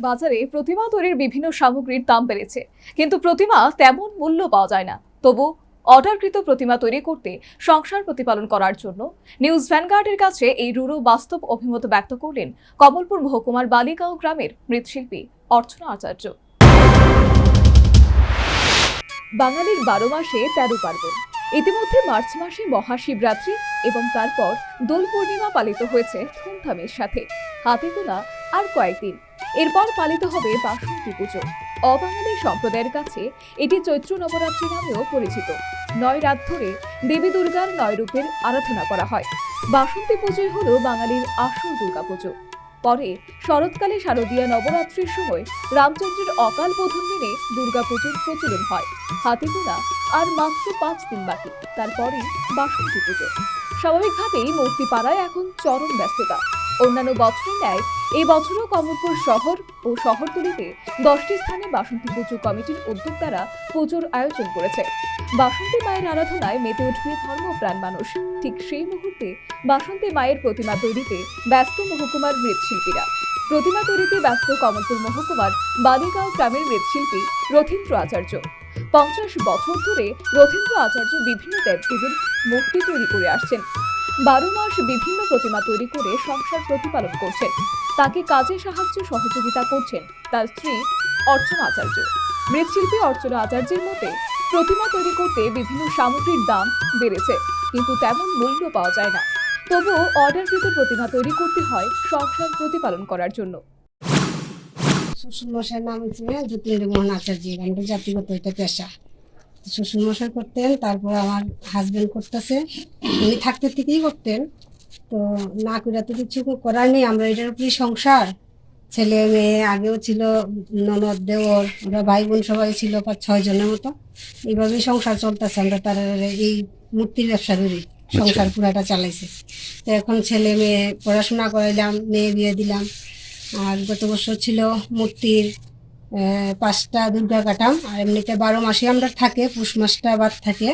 বাজারে প্রতিমা তৈরির বিভিন্ন সামগ্রীর দাম বেড়েছে। কিন্তু প্রতিমা তেমন মূল্য পাওয়া যায় না। তবু অর্ডারকৃত প্রতিমা তৈরি করতে সংসার প্রতিপালন করার জন্য নিউজ ভ্যানগার্ডের কাছে এই রুড়ো বাস্তব অভিমত ব্যক্ত করলেন কমলপুর মহকুমার বালিগাঁও গ্রামের মৃৎশিল্পী অর্চনা আচার্য। বাঙালির বারো মাসে তেরো পার্বণ। ইতিমধ্যে মার্চ মাসে মহাশিবরাত্রি এবং তারপর দোল পূর্ণিমা পালিত হয়েছে ধুমধামের সাথে। হাতে আর কয়েকদিন। এরপর পালিত হবে বাসন্তী পুজো। অবাঙালি সম্প্রদায়ের কাছে এটি চৈত্র নবরাত্রি নামেও পরিচিত। নয় রাত ধরে দেবী দুর্গার নয় রূপের আরাধনা করা হয়। বাসন্তী পুজোই হল বাঙালির আসল দুর্গাপুজো পরে শরৎকালে শারদীয়া নবরাত্রির সময় রামচন্দ্রের অকাল বোধন মেনে দুর্গাপুজোর প্রচলন হয়। হাতে গোনা আর মাত্র পাঁচ দিন বাকি তারপরে বাসন্তী পুজো। স্বাভাবিকভাবেই মূর্তিপাড়ায় এখন চরম ব্যস্ততা। অন্যান্য বছরের ন্যায়, এই বছরও কমলপুর শহর ও শহরতলিতে দশটি স্থানে বাসন্তী পুজো কমিটির উদ্যোক্তারা পুজোর আয়োজন করেছে। বাসন্তী মায়ের আরাধনায় মেতে উঠবে ধর্মপ্রাণ মানুষ। ঠিক সেই মুহূর্তে বাসন্তী মায়ের প্রতিমা তৈরিতে ব্যস্ত মহকুমার মৃৎশিল্পীরা। প্রতিমা তৈরিতে ব্যস্ত কমলপুর মহকুমার বালিগাঁও গ্রামের মৃৎশিল্পী রথীন্দ্র আচার্য। পঞ্চাশ বছর ধরে রথীন্দ্র আচার্য বিভিন্ন দেবদেবীর মূর্তি তৈরি করে আসছেন। বারো মাস বিভিন্ন প্রতিমা তৈরি করে সংসার প্রতিপালন করছেন। তাকে কাজে সাহায্য সহযোগিতা করছেন তার স্ত্রী অর্চনা আচার্য। মৃৎশিল্পী অর্চনা আচার্যের মতে, প্রতিমা তৈরি করতে বিভিন্ন সামগ্রীর দাম বেড়েছে, কিন্তু তেমন মূল্য পাওয়া যায় না। তবুও অর্ডারকৃত প্রতিমা তৈরি করতে হয় সংসার প্রতিপালন করার জন্য। শ্বশুর মশাইয়ের নাম হচ্ছে জ্যোতিন্দ্র মোহন আচার্য আমাদের জাতিগত এটা পেশা। শ্বশুর মশাই করতেন, তারপর আমার হাজবেন্ড করতেছে। উনি থাকতে থেকেই করতেন। তো না করে তো কিছু করার নেই আমরা এটার উপরই সংসার। ছেলে মেয়ে আগেও ছিল ননদ দেওর ওরা ভাই বোন সবাই ছিল পাঁচ ছয় জনের মতো। এইভাবেই সংসার চলতেছে আমরা তার এই মূর্তির ব্যবসা করি সংসার পুরাটা চালাইছে। তো এখন ছেলে মেয়ে পড়াশোনা করাইলাম মেয়ে বিয়ে দিলাম। আর গত বছর ছিল মূর্তির পাঁচটা দুর্গা কাটাম আর এমনিতে বারো মাসে আমরা থাকে পুষ মাসটা বাদ থাকে।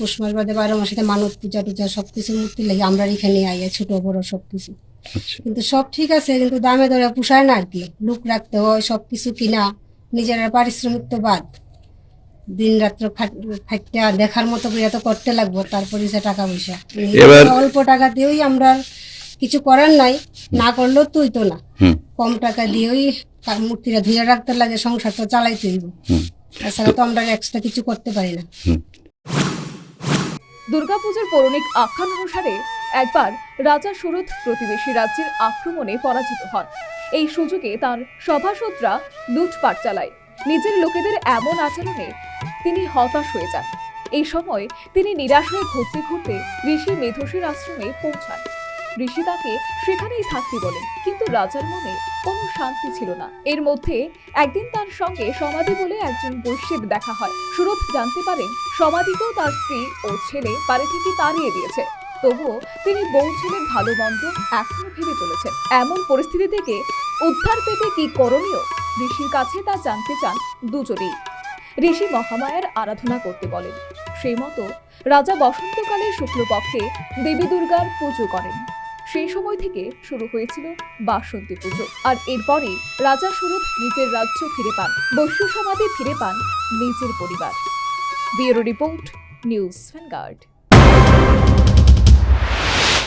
পুষ মাস বাদে বারো মাসে মানত পূজা টুজা সব কিছু মূর্তি লাগে আমরা এখানে আই ছোট বড় সব কিছু আচ্ছা। কিন্তু সব ঠিক আছে কিন্তু দামে দরে পোষায় না আর কি। লুক রাখতে হয় সব কিছু কিনা নিজেরা পারিশ্রমিক তো বাদ। দিন রাত্র দেখার মতো করে তো করতে লাগবো তারপরে সে টাকা পয়সা। অল্প টাকা দিয়েই আমরা কিছু করার নাই না করলেও তুই তো না। কম টাকা দিয়েই মূর্তিটা ধুয়ে রাখতে লাগে সংসার তো চালাইতে হইব তাছাড়া তো আমরা এক্সট্রা কিছু করতে পারি না। দুর্গাপুজোর পৌরাণিক আখ্যান অনুসারে একবার রাজা সুরথ প্রতিবেশী রাজ্যের আক্রমণে পরাজিত হন। এই সুযোগে তার সভাসদরা লুটপাট চালায়। নিজের লোকেদের এমন আচরণে তিনি হতাশ হয়ে যান। এই সময় তিনি নিরাশ হয়ে ঘুরতে ঘুরতে ঋষি মেধসীর আশ্রমে পৌঁছান। ঋষি তাকে সেখানেই থাকতে বলেন কিন্তু রাজার মনে কোনো শান্তি ছিল না। এর মধ্যে একদিন তার সঙ্গে সমাধি বলে একজন বৈশ্যের দেখা হয়। সুরথ জানতে পারেন সমাধিকেও তার স্ত্রী ও ছেলে বাড়ি থেকে তাড়িয়ে দিয়েছে। তবুও তিনি বউ ছেলের ভালো মন্দ এখনও ভেবে চলেছেন। এমন পরিস্থিতি থেকে উদ্ধার পেতে কি করণীয়? ঋষির কাছে তা জানতে চান দুজনেই। ঋষি মহামায়ার আরাধনা করতে বলেন। সেই মতো রাজা বসন্তকালে শুক্লপক্ষে দেবী দুর্গার পুজো করেন। সেই সময় থেকে শুরু হয়েছিল বাসন্তী পুজো। আর এরপরে রাজা সুরথ নিজের রাজ্য ফিরে পান, বৈশ্য সমাধি ফিরে পান নিজের পরিবার। Bureau report, news Vanguard.